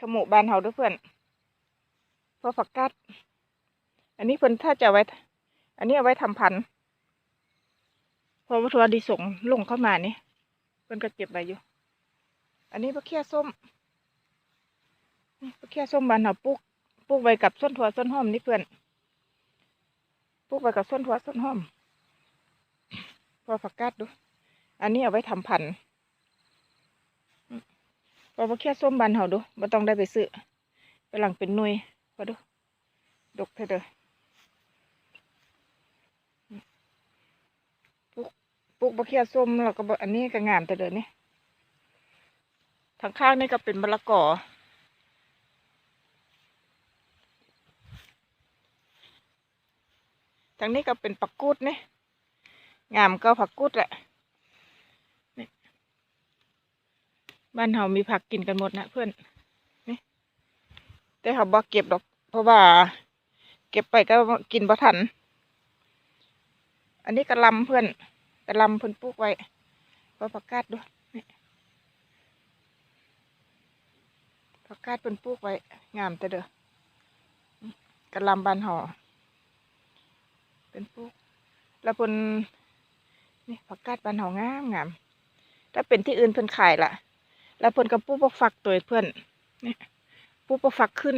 ขมูบานเฮาด้วยเพื่อนพราะผักกาดอันนี้เพิ่อนถ้าจะไว้ อันนี้เอาไว้ทำพันธุ์พอวัตถุดิส่งลงเข้ามานี่เพิ่อนก็เก็บไว้อยู่ อันนี้มะเขือส้มนี่มะเขือส้มบานเฮาปลูกปลูกไว้กับส้นถั่วส้นหอมนี่เพื่อนปลูกไว้กับส้นถั่วส้นหอมพอผักกาดดู อันนี้เอาไว้ทำพันธุ์ พอมะเขือส้มบานเฮาดูบ่ต้องได้ไปซื้อไปหลังเป็นหน่วยพอดูดกเถอะเด้อปลูกปลูกมะเขือส้มแล้วก็บ่อันนี้ก็งามแต่เด้อนี่ทางข้างนี่ก็เป็นมะละกอทางนี้ก็เป็นปักกุดนี่งามก็ผักกุดแหละนี่ บ้านเฮามีผักกินกันหมดนะเพื่อนนี่แต่เขาบอกเก็บดอก เพราะว่า เก็บไปก็กินบ่ทัน อันนี้กระลำเพื่อนกระลำเพื่อนปลูกไว้ก็ผักกาดด้วยนี่ผักกาดเพื่อนปลูกไว้ งามแต่เด้อกระลำบานห่อเป็นปลูกแล้วเพิ่นนี่ผักกาดบานห่องามงามถ้าเป็นที่อื่นเพิ่นขายล่ะ แล้วเพิ่นก็ปลูกบักฝักตัวเพื่อนนี่ปลูกบักฝักขึ้น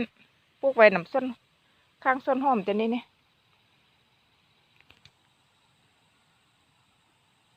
ปลูกไว้น้ำส้นข้างส้นหอมจะนี่นี่